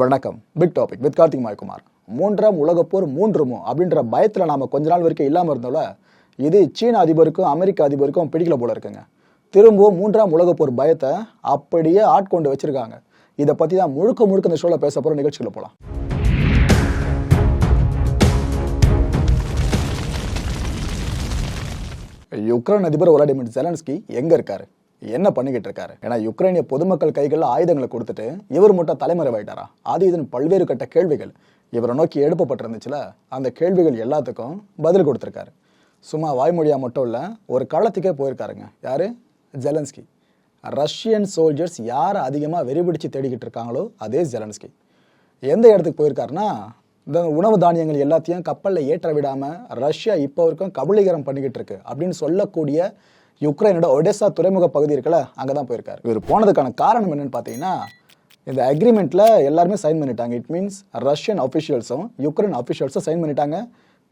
வணக்கம். Big topic with Karthik Maikumar. மூன்றாம் உலகப்போர் மூன்றுமோ அப்படின்ற பயத்தில் நாம கொஞ்ச நாள் வரைக்கும் இல்லாமல் இருந்தோம்ல இது சீன அதிபருக்கும் அமெரிக்க அதிபருக்கும் பிடிக்கல போல இருக்குங்க. திரும்பவும் மூன்றாம் உலகப்போர் பயத்தை அப்படியே ஆட்கொண்டு வச்சிருக்காங்க. இதை பற்றி தான் முழுக்க முழுக்க இந்த ஷோவில் பேச போகிற நிகழ்ச்சிகளை போகலாம் யுக்ரைன் அதிபர் விளாடிமிர் ஜெலன்ஸ்கி எங்க இருக்காரு? என்ன பண்ணிக்கிட்டு இருக்காரு ஏன்னா யுக்ரைனிய பொதுமக்கள் கைகளில் ஆயுதங்களை கொடுத்துட்டு இவர் மட்டும் தலைமறைவாயிட்டாரா? அது இதன் பல்வேறு கட்ட கேள்விகள். இவரை நோக்கி எழுப்பப்பட்டிருந்துச்சுல அந்த கேள்விகள் எல்லாத்துக்கும் பதில் கொடுத்துருக்காரு. சும்மா வாய்மொழியாக மட்டும் இல்லை ஒரு காலத்துக்கே போயிருக்காருங்க. யார்? ஜெலன்ஸ்கி. ரஷ்யன் சோல்ஜர்ஸ் யாரை அதிகமாக வெறிபிடிச்சு தேடிக்கிட்டு இருக்காங்களோ அதே ஜெலன்ஸ்கி. எந்த இடத்துக்கு போயிருக்காருன்னா இந்த உணவு தானியங்கள் எல்லாத்தையும் கப்பலில் ஏற்ற விடாமல் ரஷ்யா இப்போ வரைக்கும் கபலீகரம் பண்ணிக்கிட்டு இருக்கு அப்படின்னு சொல்லக்கூடிய யுக்ரைனோட ஒடெசா துறைமுக பகுதி இருக்குல்ல அங்கே தான் போயிருக்காரு. இவர் போனதுக்கான காரணம் என்னன்னு பார்த்தீங்கன்னா இந்த அக்ரிமெண்ட்ல எல்லாருமே சைன் பண்ணிட்டாங்க. இட் மீன்ஸ் ரஷ்யன் அஃபிஷியல்ஸும் யுக்ரைன் அஃபிஷியல்ஸும் சைன் பண்ணிட்டாங்க.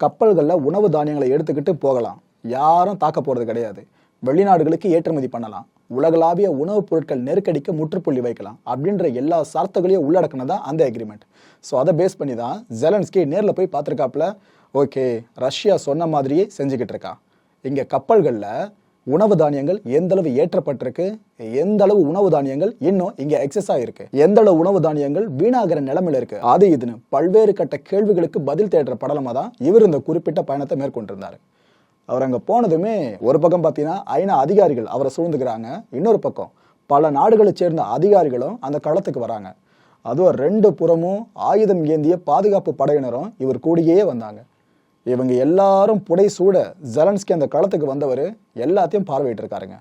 கப்பல்களில் உணவு தானியங்களை எடுத்துக்கிட்டு போகலாம். யாரும் தாக்க போகிறது கிடையாது. வெளிநாடுகளுக்கு ஏற்றுமதி பண்ணலாம். உலகளாவிய உணவுப் பொருட்கள் நெருக்கடிக்கு முற்றுப்புள்ளி வைக்கலாம். அப்படின்ற எல்லா சார்த்தகளையும் உள்ளடக்கினதான் அந்த அக்ரிமெண்ட் ஸோ அதை பேஸ் பண்ணி தான் ஜெலன்ஸ்கி நேரில் போய் பார்த்துருக்காப்புல ஓகே ரஷ்யா சொன்ன மாதிரியே செஞ்சுக்கிட்டு இருக்கான் இங்கே கப்பல்களில் உணவு தானியங்கள் எந்த அளவு ஏற்றப்பட்டிருக்கு? எந்த அளவு உணவு தானியங்கள் இன்னும் இங்க எக்ஸஸ் ஆயிருக்கு? எந்த அளவு உணவு தானியங்கள் வீணாகிற நிலைமையில இருக்கு? அது இதுன்னு பல்வேறு கட்ட கேள்விகளுக்கு பதில் தேடுற படலமா தான் இவர் இந்த குறிப்பிட்ட பயணத்தை மேற்கொண்டிருந்தாரு. அவர் அங்க போனதுமே ஒரு பக்கம் பார்த்தீங்கன்னா ஐநா அதிகாரிகள் அவரை சூழ்ந்துக்கிறாங்க. இன்னொரு பக்கம் பல நாடுகளை சேர்ந்த அதிகாரிகளும் அந்த களத்துக்கு வராங்க. அதுவும் ரெண்டு புறமும் ஆயுதம் ஏந்திய பாதுகாப்பு படையினரும் இவர் கூடியே வந்தாங்க. இவங்க எல்லாரும் புடை சூட ஜெலன்ஸ்கி அந்த களத்துக்கு வந்தவர் எல்லாத்தையும் பார்வையிட்டு இருக்காருங்க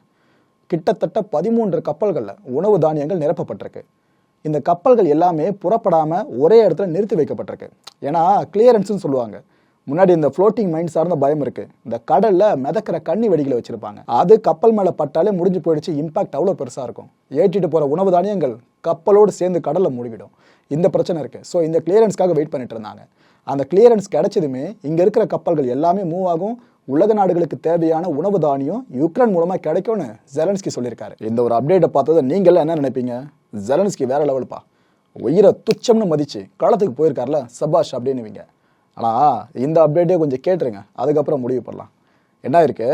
கிட்டத்தட்ட பதிமூன்று கப்பல்களில் உணவு தானியங்கள் நிரப்பப்பட்டிருக்கு. இந்த கப்பல்கள் எல்லாமே புறப்படாமல் ஒரே இடத்துல நிறுத்தி வைக்கப்பட்டிருக்கு. ஏன்னா கிளியரன்ஸ்னு சொல்லுவாங்க. முன்னாடி இந்த ஃப்ளோட்டிங் மைண்ட் சார்ந்த பயம் இருக்கு. இந்த கடல்ல மிதக்கிற கண்ணி வெடிகளை வச்சிருப்பாங்க. அது கப்பல் மேலே பட்டாலே முடிஞ்சு போயிடுச்சு இம்பாக்ட் அவ்வளோ பெருசாக இருக்கும். ஏற்றிட்டு போகிற உணவு தானியங்கள் கப்பலோடு சேர்ந்து கடலில் மூழ்கிடும். இந்த பிரச்சனை இருக்கு. ஸோ இந்த கிளியரன்ஸ்க்காக வெயிட் பண்ணிட்டு இருந்தாங்க. அந்த கிளியரன்ஸ் கிடைச்சதுமே இங்க இருக்கிற கப்பல்கள் எல்லாமே மூவ் ஆகும். உலக நாடுகளுக்கு தேவையான உணவு தானியம் யுக்ரைன் மூலமா கிடைக்கும்னு ஜெலன்ஸ்கி சொல்லியிருக்காரு. இந்த ஒரு அப்டேட்டை பார்த்ததை நீங்கள என்ன நினைப்பீங்க? ஜெலன்ஸ்கி வேற லெவல்ப்பா உயிரை துச்சம்னு மதிச்சு களத்துக்கு போயிருக்காருல சபாஷ் அப்படின்னுவீங்க. ஆனால் இந்த அப்டேட்டே கொஞ்சம் கேட்டுருங்க. அதுக்கப்புறம் முடிவு பண்ணலாம். என்ன இருக்கு?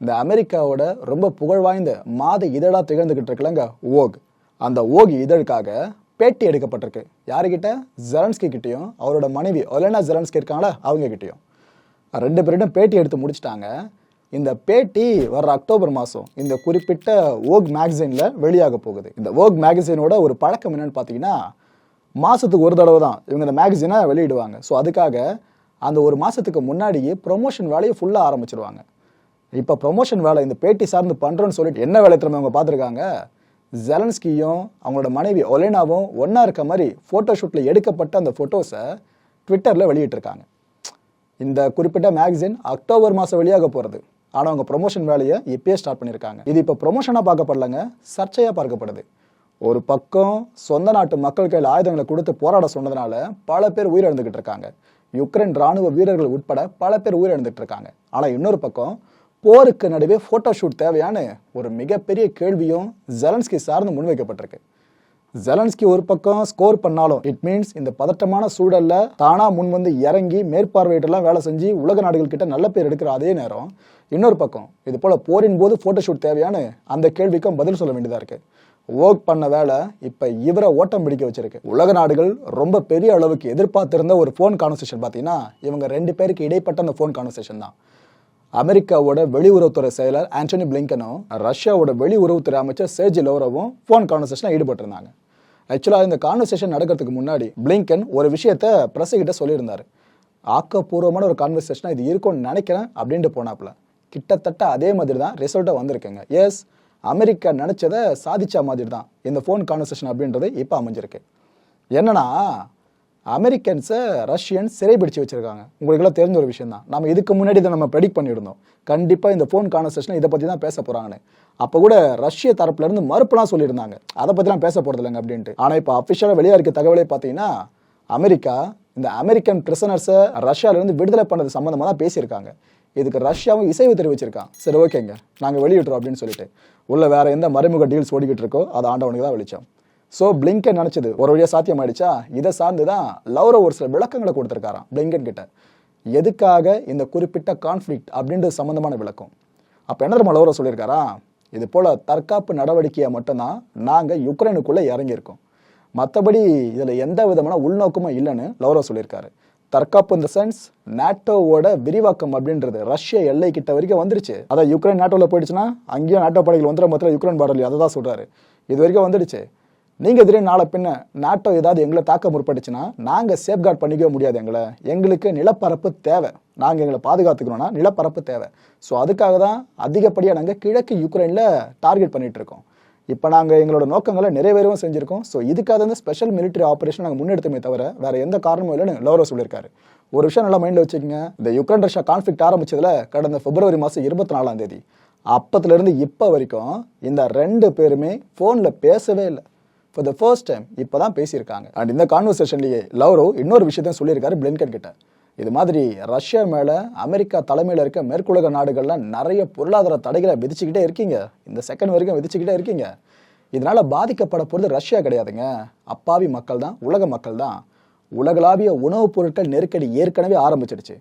இந்த அமெரிக்காவோட ரொம்ப புகழ் வாய்ந்த மாத இதழாக திகழ்ந்துக்கிட்டு இருக்கலங்க ஓக் அந்த ஓக் இதழுக்காக பேட்டி எடுக்கப்பட்டிருக்கு. யாருக்கிட்ட ஜெலன்ஸ்கி கிட்டேயும் அவரோட மனைவி ஒலனா ஜெலன்ஸ்கி இருக்காங்களா? அவங்க கிட்டேயும். ரெண்டு பேரிடம் பேட்டி எடுத்து முடிச்சிட்டாங்க. இந்த பேட்டி வர்ற அக்டோபர் மாதம் இந்த குறிப்பிட்ட ஓக் மேகசினில் வெளியாக போகுது. இந்த ஓக் மேகசினோட ஒரு பழக்கம் என்னென்னு பார்த்தீங்கன்னா மாதத்துக்கு ஒரு தடவை தான் இவங்க இந்த மேகசினை வெளியிடுவாங்க. ஸோ அதுக்காக அந்த ஒரு மாதத்துக்கு முன்னாடியே ப்ரொமோஷன் வேலையை ஃபுல்லாக ஆரம்பிச்சிருவாங்க. இப்போ ப்ரொமோஷன் வேலை இந்த பேட்டி சார்ந்து பண்ணுறோன்னு சொல்லிட்டு என்ன வேலை திறமை அவங்க பார்த்துருக்காங்க ஜெலன்ஸ்கியும் அவங்களோட மனைவி ஒலேனாவும் ஒன்றா இருக்க மாதிரி ஃபோட்டோ ஷூட்டில் எடுக்கப்பட்ட அந்த ஃபோட்டோஸை ட்விட்டரில் வெளியிட்டிருக்காங்க. இந்த குறிப்பிட்ட மேகசின் அக்டோபர் மாதம் வெளியாக போகிறது ஆனால் அவங்க ப்ரொமோஷன் வேலையை இப்பயே ஸ்டார்ட் பண்ணியிருக்காங்க. இது இப்போ ப்ரொமோஷனாக பார்க்கப்படலங்க சர்ச்சையாக பார்க்கப்படுது. ஒரு பக்கம் சொந்த நாட்டு மக்கள் கையில் ஆயுதங்களை கொடுத்து போராட சொன்னதுனால பல பேர் உயிரிழந்துகிட்டு இருக்காங்க. யுக்ரைன் ராணுவ வீரர்கள் உட்பட பல பேர் உயிரிழந்துட்டு இருக்காங்க. ஆனால் இன்னொரு பக்கம் போருக்கு நடுவே ஃபோட்டோ ஷூட் தேவையான ஒரு மிகப்பெரிய கேள்வியும் ஜெலன்ஸ்கி சார்ந்து முன்வைக்கப்பட்டிருக்கு. ஜெலன்ஸ்கி ஒரு பக்கம் ஸ்கோர் பண்ணாலும் இட் மீன்ஸ் இந்த பதட்டமான சூழல்ல தானா முன் வந்து இறங்கி மேற்பார்வையிட்டெல்லாம் வேலை செஞ்சு உலக நாடுகள் கிட்ட நல்ல பேர் எடுக்கிற அதே நேரம் இன்னொரு பக்கம் இது போல போரின் போது போட்டோஷூட் தேவையான அந்த கேள்விக்கும் பதில் சொல்ல வேண்டியதா இருக்கு. ஒர்க் பண்ண வேலை இப்ப இவரை ஓட்டம் பிடிக்க வச்சிருக்கு. உலக நாடுகள் ரொம்ப பெரிய அளவுக்கு எதிர்பார்த்திருந்த ஒரு ஃபோன் கான்வர்சேஷன் பார்த்தீங்கன்னா இவங்க ரெண்டு பேருக்கு இடைப்பட்ட அந்த ஃபோன் கான்வர்சேஷன் தான். அமெரிக்காவோட வெளியுறவுத்துறை செயலர் ஆண்டனி பிளிங்கனும் ரஷ்யாவோட வெளியுறவுத்துறை அமைச்சர் சேஜி லோரவும் ஃபோன் கான்வர்சேஷனில் ஈடுபட்டிருந்தாங்க. ஆக்சுவலாக இந்த கான்வர்சேஷன் நடக்கிறதுக்கு முன்னாடி பிளிங்கன் ஒரு விஷயத்த பிரசுகிட்ட சொல்லியிருந்தார். ஆக்கப்பூர்வமான ஒரு கான்வர்சேஷனாக இது இருக்கும்னு நினைக்கிறேன் அப்படின்ட்டு போனாப்புல. கிட்டத்தட்ட அதே மாதிரி தான் ரிசல்ட்டாக வந்திருக்குங்க. எஸ் அமெரிக்கா நினச்சதை சாதிச்ச மாதிரி தான் இந்த ஃபோன் கான்வர்சேஷன் அப்படின்றது இப்போ அமைஞ்சிருக்கு. என்னன்னா அமெரிக்கன்ஸை ரஷ்யன் சிறைபிடிச்சு வச்சிருக்காங்க. உங்களுக்குலாம் தெரிஞ்ச ஒரு விஷயம் தான் நம்ம இதுக்கு முன்னாடி இதை நம்ம ப்ரெடிக்ட் பண்ணியிருந்தோம். கண்டிப்பாக இந்த ஃபோன் கான்வர்சேஷன் இதை பற்றி தான் பேச போகிறாங்கன்னு அப்போ கூட ரஷ்ய தரப்புலேருந்து மறுப்புலாம் சொல்லியிருந்தாங்க. அதை பற்றிலாம் பேச போகிறது இல்லைங்க அப்படின்ட்டு. ஆனால் இப்போ அஃபிஷியலாக வெளியாக இருக்க தகவலே பார்த்தீங்கன்னா அமெரிக்கா இந்த அமெரிக்கன் பிரிசனர்ஸை ரஷ்யாவிலேருந்து விடுதலை பண்ணது சம்மந்தமாக தான் பேசியிருக்காங்க. இதுக்கு ரஷ்யாவும் இசைவு தெரிவிச்சிருக்கான் சரி ஓகேங்க நாங்கள் வெளியிடுறோம் அப்படின்னு சொல்லிட்டு. உள்ள வேற எந்த மறைமுக டீல்ஸ் ஓடிக்கிட்டு இருக்கோ அது ஆண்டவனுக்கு தான் வெளிச்சம். ஸோ பிளிங்கன் நினச்சது. ஒரு வழியாக சாத்தியம் ஆயிடுச்சா இதை சார்ந்து தான் லவ்ரோ ஒரு சில விளக்கங்களை கொடுத்துருக்காராம் பிளிங்கன் கிட்ட. எதுக்காக இந்த குறிப்பிட்ட கான்ஃப்ளிக்ட் அப்படின்றது சம்மந்தமான விளக்கம்? அப்போ என்ன தெரியுமா லவ்ரோ சொல்லியிருக்காரா இது போல் தற்காப்பு நடவடிக்கையை மட்டும்தான் நாங்கள் யுக்ரைனுக்குள்ளே இறங்கியிருக்கோம். மற்றபடி இதில் எந்த விதமான உள்நோக்கமும் இல்லைன்னு லவ்ரோ சொல்லியிருக்காரு. தற்காப்பு இந்த சென்ஸ் நாட்டோவோட விரிவாக்கம் அப்படின்றது ரஷ்ய எல்லை கிட்ட வரைக்கும் வந்துருச்சு. அதான் யுக்ரைன் நாட்டோவில் போயிடுச்சுன்னா அங்கேயும் நாட்டோ படைகள் வந்துட மாத்திரம் யுக்ரைன் பாடலையும் அதை தான் சொல்கிறாரு இது வரைக்கும் வந்துடுச்சு. நீங்க திடீர்னு நாளை பின்ன நாட்டோ ஏதாவது எங்களை தாக்க முற்பட்டுச்சுன்னா நாங்க சேஃப்கார்ட் பண்ணிக்கவே முடியாது எங்களை. எங்களுக்கு நிலப்பரப்பு தேவை. நாங்க எங்களை பாதுகாத்துக்கணும்னா நிலப்பரப்பு தேவை. ஸோ அதுக்காக தான் அதிகப்படியாக நாங்கள் கிழக்கு யுக்ரைனில் டார்கெட் பண்ணிட்டு இருக்கோம். இப்போ நாங்கள் எங்களோட நோக்கங்களை நிறைவேறவும் செஞ்சுருக்கோம். ஸோ இதுக்காக வந்து ஸ்பெஷல் மிலிட்டரி ஆப்ரேஷன் நாங்கள் முன்னெடுத்துமே தவிர வேற எந்த காரணமும் இல்லைன்னு லோரோ சொல்லியிருக்காரு. ஒரு விஷயம் நல்லா மைண்டில் வச்சுக்கோங்க. இந்த யுக்ரைன் ரஷ்யா கான்ஃப்ளிக்ட் ஆரம்பிச்சதுல கடந்த பிப்ரவரி மாதம் இருபத்தி நாலாம் தேதி. அப்பத்துலேருந்து இப்போ வரைக்கும் இந்த ரெண்டு பேருமே ஃபோனில் பேசவே இல்லை. ஃபார் த ஃபர்ஸ்ட் டைம் இப்போ தான் பேசியிருக்காங்க. அண்ட் இந்த கான்வர்சேஷன்லேயே லவ்ரோ இன்னொரு விஷயத்தையும் சொல்லியிருக்காரு பிளின்கன் கிட்ட. இது மாதிரி ரஷ்யா மேலே அமெரிக்கா தலைமையில் இருக்க மேற்குலக நாடுகள்லாம் நிறைய பொருளாதார தடைகளை விதிச்சுக்கிட்டே இருக்கீங்க. இந்த செகண்ட் வரைக்கும் விதிச்சுக்கிட்டே இருக்கீங்க. இதனால் பாதிக்கப்பட போகிறது ரஷ்யா கிடையாதுங்க. அப்பாவி மக்கள் தான் உலக மக்கள் தான். உலகளாவிய உணவுப் பொருட்கள் நெருக்கடி ஏற்கனவே ஆரம்பிச்சிடுச்சு.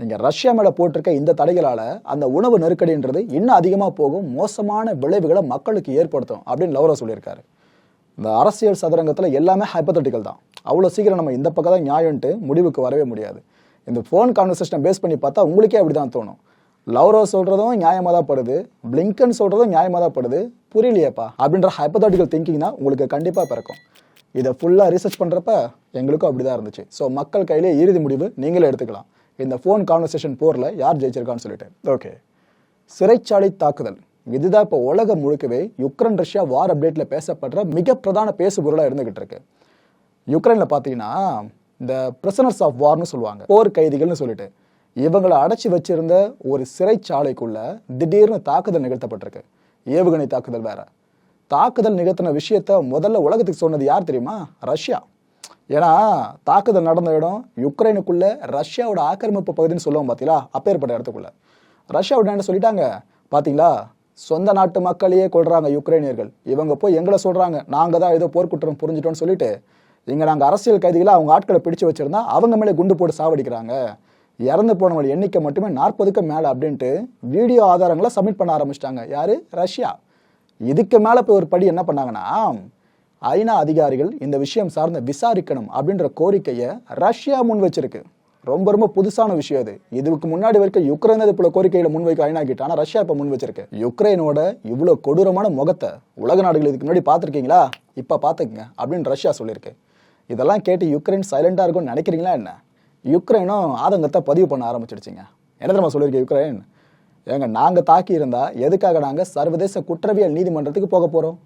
நீங்கள் ரஷ்யா மேலே போட்டிருக்க இந்த தடைகளால் அந்த உணவு நெருக்கடின்றது இன்னும் அதிகமாக போகும் மோசமான விளைவுகளை மக்களுக்கு ஏற்படுத்தும் அப்படின்னு லவ்ரோ சொல்லியிருக்காரு. இந்த அரசியல் சதுரங்கத்தில் எல்லாமே ஹைப்பத்தட்டிக்கல் தான். அவ்வளோ சீக்கிரம் நம்ம இந்த பக்கம் தான் நியாயம்ன்ட்டு முடிவுக்கு வரவே முடியாது. இந்த ஃபோன் கான்வர்சேஷனை பேஸ் பண்ணி பார்த்தா உங்களுக்கே அப்படி தான் தோணும். லவ்ரோ சொல்கிறதும் நியாயமாக தான் படுது. பிளிங்கன் சொல்கிறதும் நியாயமாக தான் படுது. புரியலையேப்பா அப்படின்ற ஹைப்பத்தாட்டிக்கல் திங்கிங் தான் உங்களுக்கு கண்டிப்பாக பிறக்கும். இதை ஃபுல்லாக ரிசர்ச் பண்ணுறப்ப எங்களுக்கும் அப்படி தான் இருந்துச்சு. ஸோ மக்கள் கையிலே இறுதி முடிவு நீங்களே எடுத்துக்கலாம். இந்த ஃபோன் கான்வர்சேஷன் போரில் யார் ஜெயிச்சிருக்கான்னு சொல்லிட்டு. ஓகே சிறைச்சாலை தாக்குதல். இதுதான் இப்போ உலகம் முழுக்கவே யுக்ரைன் ரஷ்யா வார் அப்டேட்ல பேசப்படுற மிக பிரதான பேசுபொருளாக இருந்துகிட்டு இருக்கு. யுக்ரைனில் பார்த்தீங்கன்னா இந்த பிரசனர்ஸ் ஆஃப் வார்னு சொல்லுவாங்க போர் கைதிகள்னு சொல்லிட்டு. இவங்களை அடைச்சி வச்சிருந்த ஒரு சிறைச்சாலைக்குள்ள திடீர்னு தாக்குதல் நிகழ்த்தப்பட்டிருக்கு. ஏவுகணை தாக்குதல் வேற. தாக்குதல் நிகழ்த்தின விஷயத்த முதல்ல உலகத்துக்கு சொன்னது யார் தெரியுமா? ரஷ்யா. ஏன்னா தாக்குதல் நடந்த இடம் யுக்ரைனுக்குள்ள ரஷ்யாவோட ஆக்கிரமிப்பு பகுதின்னு சொல்லுவோம் பார்த்தீங்களா அப்பேற்பட்ட இடத்துக்குள்ள. ரஷ்யாவோட என்ன சொல்லிட்டாங்க? பார்த்தீங்களா சொந்த நாட்டு மக்களையே கொள்றாங்க யுக்ரைனியர்கள். இவங்க போய் எங்களை சொல்றாங்க நாங்க தான் ஏதோ போர்க்குற்றம் புரிஞ்சிட்டோம்னு சொல்லிட்டு இங்க நாங்கள் அரசியல் கைதிகளை அவங்க ஆட்களை பிடிச்சு வச்சிருந்தா அவங்க மேலே குண்டு போட்டு சாவடிக்கிறாங்க. இறந்து போனவங்க எண்ணிக்கை மட்டுமே நாற்பதுக்கு மேலே அப்படின்ட்டு வீடியோ ஆதாரங்களை சப்மிட் பண்ண ஆரம்பிச்சிட்டாங்க. யாரு? ரஷ்யா. இதுக்கு மேலே போய் ஒரு படி என்ன பண்ணாங்கன்னா ஐநா அதிகாரிகள் இந்த விஷயம் சார்ந்த விசாரிக்கணும் அப்படின்ற கோரிக்கையை ரஷ்யா முன் வச்சிருக்கு. ரொம்ப ரொம்ப புதுசான விஷயம் அது. இதுக்கு முன்னாடி வரைக்கும் யுக்ரைன் அது போல கோரிக்கையில முன்வைக்க ஐநா கிட்ட ஆனா ரஷ்யா இப்ப முன் வச்சிருக்கு. யுக்ரைனோட இவ்வளவு கொடூரமான முகத்தை உலக நாடுகள் இதுக்கு முன்னாடி பார்த்துருக்கீங்களா? இப்ப பாத்துக்கங்க அப்படின்னு ரஷ்யா சொல்லியிருக்கு. இதெல்லாம் கேட்டு யுக்ரைன் சைலண்டா இருக்கும்னு நினைக்கிறீங்களா என்ன? யுக்ரைனும் ஆதங்கத்தை பதிவு பண்ண ஆரம்பிச்சிடுச்சிங்க. என்ன தெரியுமா சொல்லியிருக்கேன் யுக்ரைன்? ஏங்க நாங்க தாக்கி இருந்தா எதுக்காக நாங்க சர்வதேச குற்றவியல் நீதிமன்றத்துக்கு போக போறோம்?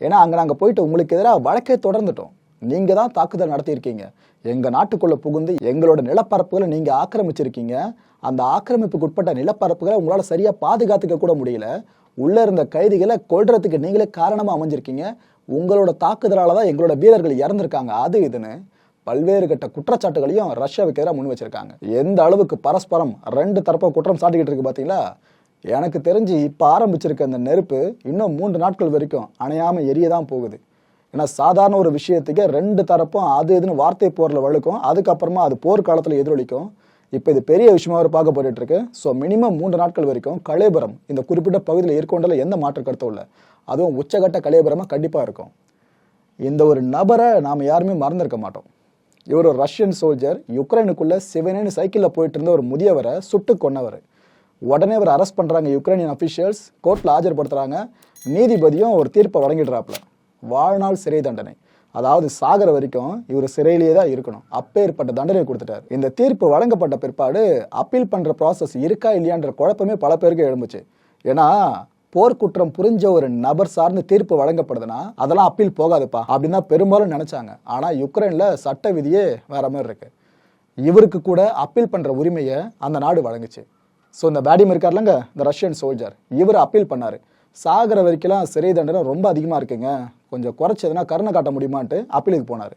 ஏன்னா அங்க நாங்க போயிட்டு உங்களுக்கு எதிராக வழக்கே தொடர்ந்துட்டோம். நீங்க தான் தாக்குதல் நடத்தியிருக்கீங்க. எங்க நாட்டுக்குள்ள புகுந்து எங்களோட நிலப்பரப்புகளை நீங்க ஆக்கிரமிச்சிருக்கீங்க. அந்த ஆக்கிரமிப்புக்கு உட்பட்ட நிலப்பரப்புகளை உங்களால சரியா பாதுகாத்துக்க கூட முடியல. உள்ள இருந்த கைதிகளை கொள்றதுக்கு நீங்களே காரணமா அமைஞ்சிருக்கீங்க. உங்களோட தாக்குதலால தான் எங்களோட வீரர்கள் இறந்திருக்காங்க. அது இதுன்னு பல்வேறு கட்ட குற்றச்சாட்டுகளையும் ரஷ்யாவுக்கு எதிராக முன் வச்சிருக்காங்க. எந்த அளவுக்கு பரஸ்பரம் ரெண்டு தரப்பும் குற்றம் சாட்டிக்கிட்டு இருக்கு பாத்தீங்களா? எனக்கு தெரிஞ்சு இப்ப ஆரம்பிச்சிருக்க அந்த நெருப்பு இன்னும் மூன்று நாட்கள் வரைக்கும் அணையாம எரிய தான் போகுது. ஏன்னா சாதாரண ஒரு விஷயத்துக்கு ரெண்டு தரப்பும் அது இதுன்னு வார்த்தை போரில் வழுக்கும் அதுக்கப்புறமா அது போர்க்காலத்தில் எதிரொலிக்கும். இப்போ இது பெரிய விஷயமா ஒரு பார்க்கப்பட்டு இருக்கு ஸோ மினிமம் மூன்று நாட்கள் வரைக்கும் கலேபரம் இந்த குறிப்பிட்ட பகுதியில் இருக்கொண்டல எந்த மாற்ற கருத்தும் இல்லை. அதுவும் உச்சகட்ட கலேபரமாக கண்டிப்பாக இருக்கும். இந்த ஒரு நபரை நாம் யாருமே மறந்திருக்க மாட்டோம். இவர் ஒரு ரஷ்யன் சோல்ஜர் யுக்ரைனுக்குள்ளே சிவனேன்னு சைக்கிளில் போயிட்டு இருந்த ஒரு முதியவரை சுட்டு கொன்னவர். உடனே அவர் அரெஸ்ட் பண்ணுறாங்க யுக்ரைனியன் அஃபிஷியல்ஸ் கோர்ட்டில் ஆஜர்படுத்துகிறாங்க நீதிபதியும் ஒரு தீர்ப்பை வழங்கிடுறாப்புல. வாழ்நாள் சிறை தண்டனை. அதாவது சாகர வரைக்கும் இவர் சிறையிலேயே தான் இருக்கணும். அப்பேற்பட்ட தண்டனை கொடுத்துட்டார். இந்த தீர்ப்பு வழங்கப்பட்ட பிற்பாடு அப்பீல் பண்ற ப்ராசஸ் இருக்கா இல்லையான்ற குழப்பமே பல பேருக்கு எழும்புச்சு. ஏன்னா போர்க்குற்றம் புரிஞ்ச ஒரு நபர் சார்ந்து தீர்ப்பு வழங்கப்படுதுன்னா அதெல்லாம் அப்பீல் போகாதுப்பா அப்படின்னு தான் பெரும்பாலும் நினைச்சாங்க. ஆனா யுக்ரைன்ல சட்ட விதியே வேற மாதிரி இருக்கு. இவருக்கு கூட அப்பீல் பண்ற உரிமையை அந்த நாடு வழங்குச்சு. ஸோ இந்த பேடிம் இருக்கார்லங்க இந்த ரஷ்யன் சோல்ஜர் இவர் அப்பீல் பண்ணாரு. சாகிற வரைக்கும் சிறை தண்டனை ரொம்ப அதிகமாக இருக்குங்க. கொஞ்சம் குறைச்சதுன்னா கருணை காட்ட முடியுமான்ட்டு அப்பீலுக்கு போனார்.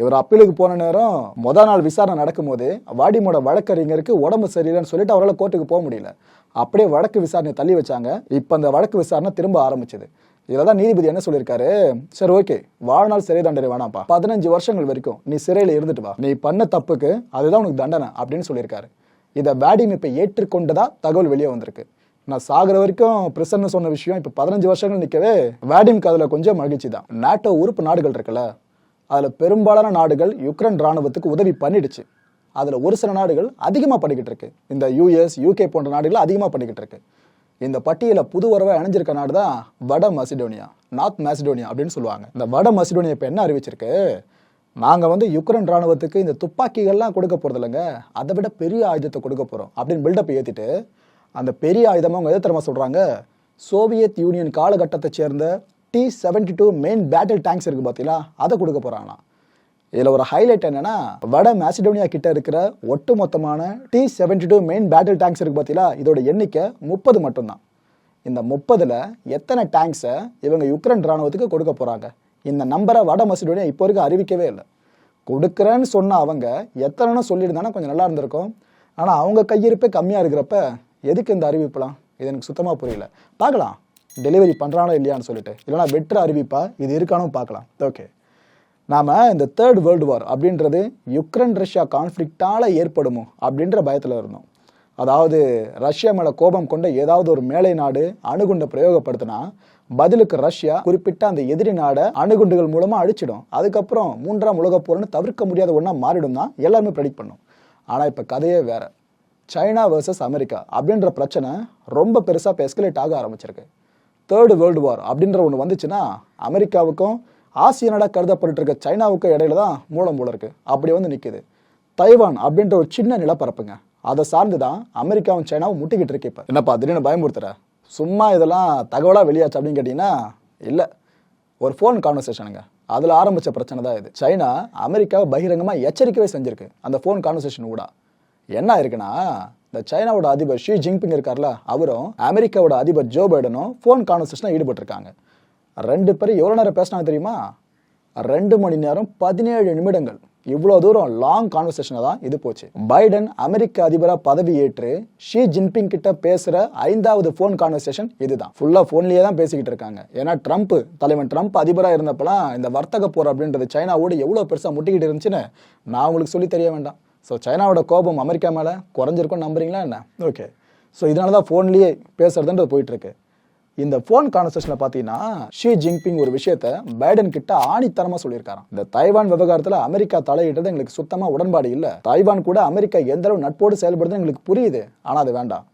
இவர் அப்பீலுக்கு போன நேரம் மொதல் நாள் விசாரணை நடக்கும்போது வாடிமோட வழக்கறிஞருக்கு உடம்பு சரியில்லைன்னு சொல்லிட்டு அவரால் கோர்ட்டுக்கு போக முடியல. அப்படியே வழக்கு விசாரணை தள்ளி வச்சாங்க. இப்போ அந்த வழக்கு விசாரணை திரும்ப ஆரம்பிச்சது. இதில் தான் நீதிபதி என்ன சொல்லியிருக்காரு? சரி ஓகே. வாழ்நாள் சிறை தண்டனை வேணாம்ப்பா. பதினஞ்சு வருஷங்கள் வரைக்கும் நீ சிறையில் இருந்துட்டு வா. நீ பண்ண தப்புக்கு அதுதான் உனக்கு தண்டனை அப்படின்னு சொல்லியிருக்காரு. இதை வேடிம் இப்போ ஏற்றுக்கொண்டதா தகவல் வெளியே வந்திருக்கு. நான் சாகிற வரைக்கும் பிரசன்னு சொன்ன விஷயம் இப்போ பதினஞ்சு வருஷங்கள் நிற்கவே வேடிம்க்கு அதில் கொஞ்சம் மகிழ்ச்சி தான். நாட்டோ உறுப்பு நாடுகள் இருக்குல்ல அதில் பெரும்பாலான நாடுகள் யுக்ரைன் ராணுவத்துக்கு உதவி பண்ணிடுச்சு. அதில் ஒரு சில நாடுகள் அதிகமாக பண்ணிக்கிட்டு இருக்கு. இந்த யூஎஸ் யூகே போன்ற நாடுகள் அதிகமாக பண்ணிக்கிட்டு இருக்கு. இந்த பட்டியலில் புது உறவை அணிஞ்சிருக்க நாடு தான் வட மசிடோனியா நார்த் மேசிடோனியா அப்படின்னு சொல்லுவாங்க. இந்த வட மசிடோனியா இப்போ என்ன அறிவிச்சிருக்கு? நாங்கள் வந்து யுக்ரைன் ராணுவத்துக்கு இந்த துப்பாக்கிகள்லாம் கொடுக்க போகிறது இல்லைங்க அதை விட பெரிய ஆயுதத்தை கொடுக்க போகிறோம் அப்படின்னு பில்டப் ஏற்றிட்டு அந்த பெரிய ஆயுதமாக அவங்க எதை தெரியுமா சொல்கிறாங்க சோவியத் யூனியன் காலகட்டத்தை சேர்ந்த T seventy two main battle tanks இருக்குது பார்த்தீங்களா அதை கொடுக்க போகிறாங்களாம் இதில் ஒரு ஹைலைட் என்னென்னா வட மேசிடோனியா கிட்ட இருக்கிற ஒட்டுமொத்தமான T seventy two main battle tanks இருக்குது பார்த்தீங்களா இதோட எண்ணிக்கை முப்பது மட்டும்தான். இந்த முப்பதில் எத்தனை டேங்க்ஸை இவங்க யுக்ரைன் ராணுவத்துக்கு கொடுக்க போகிறாங்க இந்த நம்பரை வட மசிடோனியா இப்போ வரைக்கும் அறிவிக்கவே இல்லை. கொடுக்குறேன்னு சொன்ன அவங்க எத்தனைன்னு சொல்லியிருந்தாங்கன்னா கொஞ்சம் நல்லா இருந்திருக்கும். ஆனால் அவங்க கையிருப்பே கம்மியாக இருக்கிறப்ப எதுக்கு இந்த அறிவிப்புலாம் இது எனக்கு சுத்தமாக புரியல. பார்க்கலாம். டெலிவரி பண்ணுறானோ இல்லையான்னு சொல்லிட்டு. இல்லைனா வெற்று அறிவிப்பா? இது இருக்கானோ பார்க்கலாம். ஓகே நாம் இந்த தேர்ட் வேர்ல்டு வார் அப்படின்றது யுக்ரைன் ரஷ்யா கான்ஃப்ளிக்டால ஏற்படுமோ அப்படின்ற பயத்தில் இருந்தோம். அதாவது ரஷ்யா மேலே கோபம் கொண்ட ஏதாவது ஒரு மேலை நாடு அணுகுண்டை பிரயோகப்படுத்தினா பதிலுக்கு ரஷ்யா குறிப்பிட்ட அந்த எதிரி நாடை அணுகுண்டுகள் மூலமாக அழிச்சிடும். அதுக்கப்புறம் மூன்றாம் உலகப் போர்னு தவிர்க்க முடியாத ஒன்றா மாறிடும் தான் எல்லாருமே ப்ரெடிக்ட் பண்ணும். ஆனால் இப்போ கதையே வேறு. சைனா வர்சஸ் அமெரிக்கா அப்படின்ற பிரச்சனை ரொம்ப பெருசாக இப்போ எஸ்கலேட் ஆக ஆரம்பிச்சிருக்கு. தேர்டு வேர்ல்டு வார் அப்படின்ற ஒன்று வந்துச்சுன்னா அமெரிக்காவுக்கும் ஆசிய நாடாக கருதப்பட்டு இருக்க சைனாவுக்கும் இடையில தான் மூலம் போல இருக்குது அப்படி வந்து நிற்குது தைவான் அப்படின்ற ஒரு சின்ன நிலப்பரப்புங்க. அதை சார்ந்து தான் அமெரிக்காவும் சைனாவும் முட்டிக்கிட்டு இருக்கு இப்போ. என்னப்பா திடீர்னு பயமுறுத்துற? சும்மா இதெல்லாம் தகவலாக வெளியாச்சு அப்படின்னு கேட்டிங்கன்னா இல்லை. ஒரு ஃபோன் கான்வர்சேஷனுங்க அதில் ஆரம்பித்த பிரச்சனை தான் இது. சைனா அமெரிக்காவை பகிரங்கமாக எச்சரிக்கவே செஞ்சிருக்கு. அந்த ஃபோன் கான்வர்சேஷன் கூட என்ன இருக்குன்னா இந்த சைனாவோட அதிபர் ஷி ஜின்பிங் இருக்கார்ல அவரும் அமெரிக்காவோட அதிபர் ஜோ பைடனும் ஃபோன் கான்வர்சேஷனில் ஈடுபட்டிருக்காங்க. ரெண்டு பேரும் எவ்வளோ நேரம் பேசினாங்க தெரியுமா? ரெண்டு மணி நேரம் பதினேழு நிமிடங்கள். இவ்வளோ தூரம் லாங் கான்வர்சேஷனை தான் இது போச்சு. பைடன் அமெரிக்க அதிபராக பதவி ஏற்று ஷி ஜின்பிங் கிட்ட பேசுகிற ஐந்தாவது ஃபோன் கான்வர்சேஷன் இதுதான். ஃபுல்லாக ஃபோன்லேயே தான் பேசிக்கிட்டு இருக்காங்க. ஏன்னா ட்ரம்ப் தலைவன் ட்ரம்ப் அதிபராக இருந்தப்பலாம் இந்த வர்த்தக போர் அப்படின்றது சைனாவோடு எவ்வளோ பெருசாக முட்டிக்கிட்டு இருந்துச்சுன்னு நான் உங்களுக்கு சொல்லி தெரிய வேண்டாம். ஸோ சைனாவோட கோபம் அமெரிக்கா மேலே குறைஞ்சிருக்கும்னு நம்புறீங்களா என்ன? ஓகே ஸோ இதனால தான் ஃபோன்லேயே பேசுறதுன்றது போயிட்டு இருக்கு இந்த ஃபோன் கான்வர்சேஷனில் பார்த்தீங்கன்னா ஷி ஜின்பிங் ஒரு விஷயத்த பைடன் கிட்ட ஆணித்தரமாக சொல்லியிருக்காராம். இந்த தைவான் விவகாரத்தில் அமெரிக்கா தலையிட்டது எங்களுக்கு சுத்தமாக உடன்பாடு இல்லை. தைவான் கூட அமெரிக்கா எந்த அளவு நட்போடு செயல்படுறது எங்களுக்கு புரியுது. ஆனால் அது வேண்டாம்.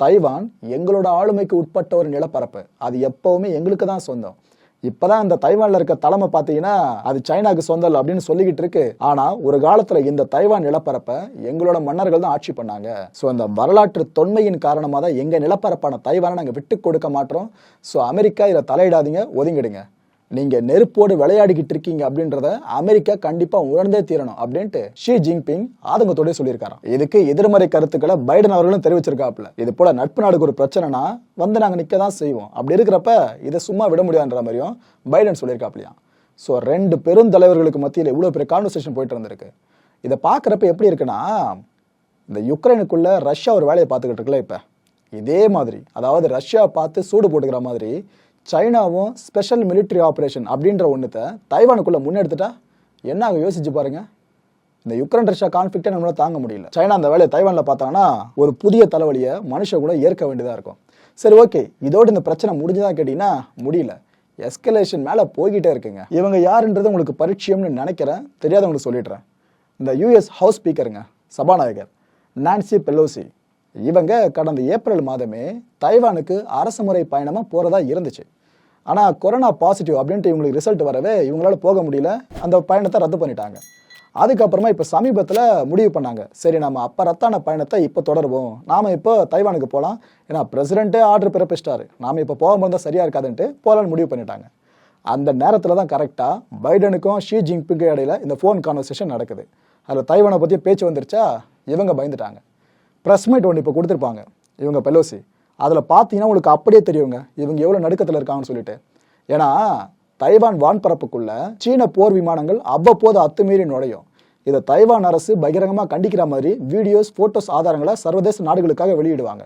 தைவான் எங்களோட ஆளுமைக்கு உட்பட்ட ஒரு நிலப்பரப்பு. அது எப்பவுமே எங்களுக்கு தான் சொந்தம். இப்பதான் இந்த தைவான்ல இருக்க தலைமை பார்த்தீங்கன்னா அது சைனாக்கு சொந்தல் அப்படின்னு சொல்லிக்கிட்டு இருக்கு. ஆனா ஒரு காலத்துல இந்த தைவான் நிலப்பரப்பை எங்களோட மன்னர்கள் தான் ஆட்சி பண்ணாங்க. ஸோ அந்த வரலாற்று தொன்மையின் காரணமாக தான் எங்க நிலப்பரப்பான தைவானை நாங்கள் விட்டு கொடுக்க மாட்டோம். ஸோ அமெரிக்கா இதில் தலையிடாதீங்க ஒதுங்கிடுங்க. நீங்க நெருப்போடு விளையாடிக்கிட்டு இருக்கீங்க அப்படின்றத அமெரிக்கா கண்டிப்பா உணர்ந்தே தீரணும் அப்படின்ட்டு ஷி ஜின்பிங் ஆதங்கத்தோடய சொல்லியிருக்காராம். இதுக்கு எதிர்மறை கருத்துக்களை பைடன் அவர்களும் தெரிவிச்சிருக்காப்புல. இது போல நட்பு நாடுக்கு ஒரு பிரச்சனைனா வந்து நாங்க நிக்க தான் செய்வோம். அப்படி இருக்கிறப்ப இதை சும்மா விட முடியாதுன்ற மாதிரியும் பைடன் சொல்லியிருக்காப்லையா ஸோ ரெண்டு பெருந்தலைவர்களுக்கு மத்தியில் இவ்வளோ பெரிய கான்வர்சேஷன் போயிட்டு இருந்திருக்கு இதை பார்க்குறப்ப எப்படி இருக்குன்னா இந்த யுக்ரைனுக்குள்ள ரஷ்யா ஒரு வேலையை பார்த்துக்கிட்டு இருக்குல்ல இப்போ. இதே மாதிரி அதாவது ரஷ்யா பார்த்து சூடு போட்டுக்கிற மாதிரி சைனாவும் ஸ்பெஷல் மிலிட்ரி ஆப்ரேஷன் அப்படின்ற ஒன்றத்தை தைவானுக்குள்ளே முன்னெடுத்துட்டா என்ன அங்கே யோசிச்சு பாருங்க. இந்த யுக்ரைன் ரஷ்யா கான்ஃபிளிக்டை நம்மளால தாங்க முடியல. சைனா அந்த வேலையை தைவானில் பார்த்தாங்கன்னா ஒரு புதிய தலைவலியை மனுஷன் கூட ஏற்க வேண்டியதாக இருக்கும். சரி ஓகே இதோடு இந்த பிரச்சனை முடிஞ்சுதா கேட்டிங்கன்னா முடியல. எஸ்கலேஷன் மேலே போய்கிட்டே இருக்குங்க. இவங்க யாருன்றது உங்களுக்கு பரிச்சயம்னு நினைக்கிறேன். தெரியாதவங்களுக்கு சொல்லிடுறேன். இந்த யூஎஸ் ஹவுஸ் ஸ்பீக்கருங்க சபாநாயகர் நான்சி பெலோசி இவங்க கடந்த ஏப்ரல் மாதமே தைவானுக்கு அரசு முறை பயணமாக போகிறதா இருந்துச்சு. ஆனால் கொரோனா பாசிட்டிவ் அப்படின்ட்டு இவங்களுக்கு ரிசல்ட் வரவே இவங்களால போக முடியல. அந்த பயணத்தை ரத்து பண்ணிட்டாங்க. அதுக்கப்புறமா இப்போ சமீபத்தில் முடிவு பண்ணாங்க. சரி நம்ம அப்போ ரத்தான பயணத்தை இப்போ தொடருவோம். நாம் இப்போ தைவானுக்கு போகலாம் ஏன்னா பிரசிடென்ட்டே ஆர்டர் பிறப்பிச்சிட்டாரு. நாம் இப்போ போக தான் சரியாக இருக்காதுன்ட்டு போகலான்னு முடிவு பண்ணிட்டாங்க. அந்த நேரத்தில் தான் கரெக்டாக பைடனுக்கும் ஷி ஜின்பிங்கும் இடையில இந்த ஃபோன் கான்வர்சேஷன் நடக்குது. அதில் தைவானை பற்றி பேச்சு வந்துருச்சா? இவங்க பயந்துட்டாங்க. ப்ரெஸ் மீட் ஒன்று இப்போ கொடுத்துருப்பாங்க. இவங்க பெலோசி அதில் பார்த்தீங்கன்னா உங்களுக்கு அப்படியே தெரியுங்க. இவங்க எவ்வளோ நடுக்கத்தில் இருக்காங்கன்னு சொல்லிட்டு. ஏன்னா தைவான் வான்பரப்புக்குள்ள சீன போர் விமானங்கள் அவ்வப்போது அத்துமீறி நுழையும். இதை தைவான் அரசு பகிரங்கமாக கண்டிக்கிற மாதிரி வீடியோஸ் ஃபோட்டோஸ் ஆதாரங்களை சர்வதேச நாடுகளுக்காக வெளியிடுவாங்க.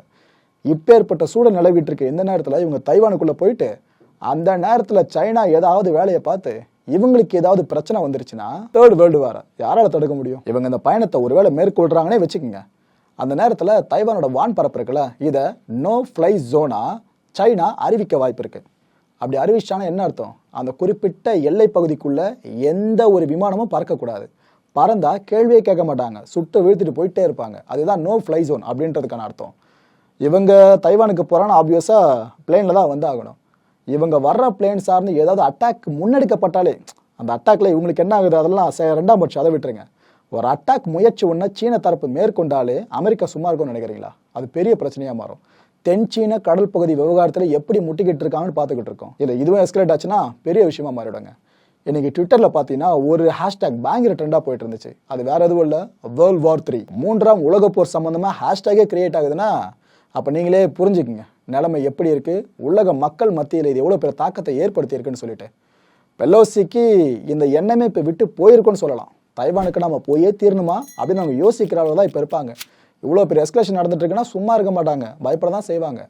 இப்பேற்பட்ட சூழல் நிலவிட்டு இருக்க எந்த நேரத்தில் இவங்க தைவானுக்குள்ளே போயிட்டு அந்த நேரத்தில் சைனா ஏதாவது வேலையை பார்த்து இவங்களுக்கு ஏதாவது பிரச்சனை வந்துருச்சுன்னா தேர்ட் வேர்ல்டு வார யாரால தடுக்க முடியும்? இவங்க இந்த பயணத்தை ஒருவேளை மேற்கொள்றாங்கன்னே வச்சுக்கோங்க. அந்த நேரத்தில் தைவானோட வான் பரப்பு இருக்குல்ல இதை நோ ஃப்ளை ஜோனாக சைனா அறிவிக்க வாய்ப்பு இருக்கு. அப்படி அறிவிச்சானா என்ன அர்த்தம்? அந்த குறிப்பிட்ட எல்லை பகுதிக்குள்ளே எந்த ஒரு விமானமும் பறக்கக்கூடாது பறந்தால் கேள்வியே கேட்க மாட்டாங்க. சுட்டு வீழ்த்திட்டு போயிட்டே இருப்பாங்க. அதுதான் நோ ஃப்ளை ஜோன் அப்படின்றதுக்கான அர்த்தம். இவங்க தைவானுக்கு போகிறான்னு ஆப்வியஸாக பிளேனில் தான் வந்து ஆகணும் இவங்க வர்ற பிளேன் சார்ந்து ஏதாவது அட்டாக் முன்னெடுக்கப்பட்டாலே அந்த அட்டாக்ல இவங்களுக்கு என்ன ஆகுது? அதெல்லாம் சே- ரெண்டாம் பட்சம் அதை விட்டுருங்க. ஒரு அட்டாக் முயற்சி ஒன்று சீன தரப்பு மேற்கொண்டாலே அமெரிக்கா சும்மா இருக்கும்னு நினைக்கிறீங்களா? அது பெரிய பிரச்சனையாக மாறும். தென் சீன கடல் பகுதி விவகாரத்தில் எப்படி முட்டிக்கிட்டு இருக்காங்கன்னு பார்த்துக்கிட்டு இருக்கோம். இல்லை இதுவும் எஸ்கலேட் ஆச்சுன்னா பெரிய விஷயமா மாறிவிடுங்க இன்னைக்கு ட்விட்டரில் பார்த்தீங்கன்னா ஒரு ஹேஷ்டேக் பயங்கர ட்ரெண்டாக போயிட்டு இருந்துச்சு. அது வேற எதுவும் இல்லை வேர்ல்ட் வார் த்ரீ மூன்றாம் உலக போர் சம்மந்தமாக ஹேஷ்டேகே கிரியேட் ஆகுதுன்னா அப்போ நீங்களே புரிஞ்சுக்குங்க. நிலைமை எப்படி இருக்குது உலக மக்கள் மத்தியில் இது எவ்வளோ பெரிய தாக்கத்தை ஏற்படுத்தியிருக்குன்னு சொல்லிட்டு. பெலோசிக்கு இந்த எண்ணமே இப்போ விட்டு போயிருக்குன்னு சொல்லலாம். தைவானுக்கு நம்ம போயே தீரணுமா அப்படின்னு அவங்க யோசிக்கிற அளவு தான் இப்போ இருப்பாங்க. இவ்வளோ பெரிய எஸ்கலேஷன் நடந்துட்டு இருக்குன்னா சும்மா இருக்க மாட்டாங்க. பயப்பட தான் செய்வாங்க.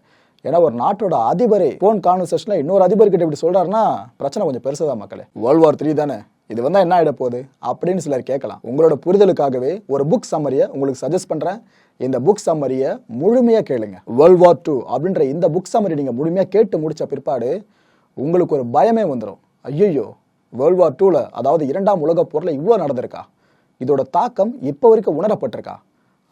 ஏன்னா ஒரு நாட்டோட அதிபரே போன் கான்வர்சேஷனில் இன்னொரு அதிபர்கிட்ட இப்படி சொல்றாருன்னா பிரச்சனை கொஞ்சம் பெருசு தான் மக்களே. வேர்ல்ட் வார் த்ரீ தானே. இது வந்தால் என்ன ஆகிட போகுது? அப்படின்னு சிலர் கேட்கலாம். உங்களோட புரிதலுக்காகவே ஒரு புக் சம்மரியை உங்களுக்கு சஜஸ்ட் பண்ணுறேன் இந்த புக் சம்மரியை முழுமையாக கேளுங்க. வேர்ல்ட் வார் டூ அப்படின்ற இந்த புக் சம்மரி நீங்கள் முழுமையாக கேட்டு முடித்த பிற்பாடு உங்களுக்கு ஒரு பயமே வந்துடும் ஐயோ வேர்ல்டு வார் டூவில் அதாவது இரண்டாம் உலகப் போரில் இவ்வளோ நடந்திருக்கா? இதோட தாக்கம் இப்போ வரைக்கும் உணரப்பட்டிருக்கா?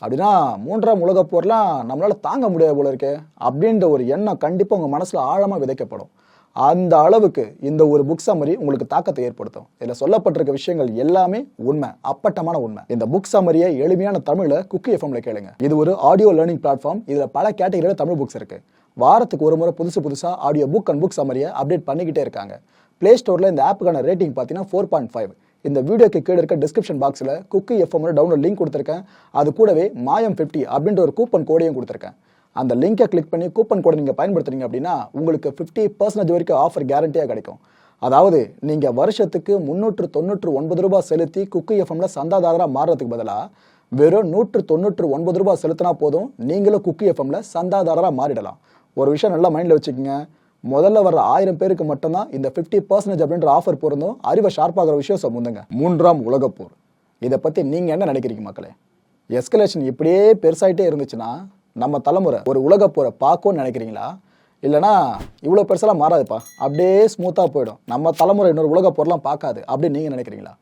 அப்படின்னா மூன்றாம் உலகப் போர்லாம் நம்மளால் தாங்க முடியாது போல இருக்கே அப்படின்ற ஒரு எண்ணம் கண்டிப்பாக உங்கள் மனசில் ஆழமாக விதைக்கப்படும். அந்த அளவுக்கு இந்த ஒரு புக் சம்மரி உங்களுக்கு தாக்கத்தை ஏற்படுத்தும். இதில் சொல்லப்பட்டிருக்க விஷயங்கள் எல்லாமே உண்மை அப்பட்டமான உண்மை. இந்த புக் சம்மரியை எளிமையான தமிழில் குக்கி எஃப்எம்ல கேளுங்க. இது ஒரு ஆடியோ லேர்னிங் பிளாட்ஃபார்ம் இதில் பல கேட்டகரியில் தமிழ் புக்ஸ் இருக்கு. வாரத்துக்கு ஒரு முறை புதுசு புதுசாக ஆடியோ புக் அண்ட் புக் சம்மரியை அப்டேட் பண்ணிக்கிட்டே இருக்காங்க. பிளே ஸ்டோரில் இந்த ஆப்புக்கான ரேட்டிங் பார்த்தீங்கன்னா ஃபோர் பாயிண்ட் ஃபைவ் இந்த வீடியோக்கு கீழே இருக்க டிஸ்கிரிப்ஷன் பாக்ஸில் குக்கி எஃப்எம் டவுன்லோட் லிங்க் கொடுத்துருக்கேன். அது கூடவே மாயம் ஃபிஃப்டி அப்படின்ற ஒரு கூப்பன் கோடையும் கொடுத்துருக்கேன். அந்த லிங்கை கிளிக் பண்ணி கூப்பன் கோடை நீங்கள் பயன்படுத்துறீங்க அப்படின்னா உங்களுக்கு ஃபிஃப்டி பர்சன்டேஜ் வரைக்கும் ஆஃபர் கேரண்டியாக கிடைக்கும். அதாவது நீங்கள் வருஷத்துக்கு முந்நூற்று தொண்ணூற்று ஒன்பது ரூபாய் செலுத்தி குக்கி எஃப்எம்ல சந்தாதாரராக மாறுறதுக்கு பதிலாக வெறும் நூற்று தொண்ணூற்று ஒன்பது ரூபாய் செலுத்தினா போதும் நீங்களும் குக்கி எஃப்எம்ல சந்தாதாரராக மாறிடலாம். ஒரு விஷயம் நல்லா மைண்டில் வச்சுக்கோங்க. முதல்ல வர ஆயிரம் பேருக்கு மட்டும்தான் இந்த 50% பர்சன்டேஜ் அப்படின்ற ஆஃபர் பொருந்தும். அறிவை ஷார்ப்பாகிற விஷயம் சொல்லுங்க மூன்றாம் உலகப்போர் இதை பற்றி நீங்கள் என்ன நினைக்கிறீங்க மக்களே? எஸ்கலேஷன் இப்படியே பெருசாயிட்டே இருந்துச்சுன்னா நம்ம தலைமுறை ஒரு உலகப்போரை பார்க்கும்னு நினைக்கிறீங்களா? இல்லைனா இவ்வளோ பெருசெல்லாம் மாறாதுப்பா. அப்படியே ஸ்மூத்தாக போயிடும். நம்ம தலைமுறை இன்னொரு உலகப்போரெலாம் பார்க்காது. அப்படின்னு நீங்கள் நினைக்கிறீங்களா?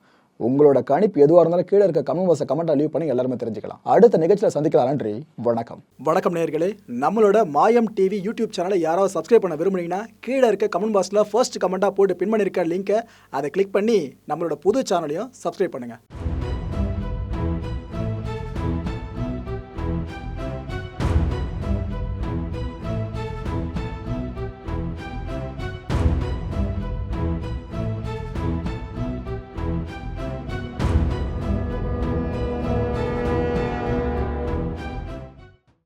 உங்களோட கணிப்பு எதுவாக இருந்தாலும் கீழே இருக்க கமெண்ட் பாக்ஸை கமெண்ட்டாக லீவ் பண்ணி எல்லாருமே தெரிஞ்சுக்கலாம். அடுத்த நிகழ்ச்சியில் சந்திக்கலாம். நன்றி. வணக்கம். வணக்கம் நேர்களே நம்மளோட மாயம் டிவி யூடியூப் சேனலை யாராவது சப்ஸ்கிரைப் பண்ண விரும்புனீங்கன்னா கீழே இருக்க கமெண்ட் பாக்ஸில் ஃபர்ஸ்ட் கமெண்ட்டாக போட்டு பின் பண்ணியிருக்க லிங்க்கை அதை கிளிக் பண்ணி நம்மளோட புது சேனலையும் சப்ஸ்கிரைப் பண்ணுங்கள்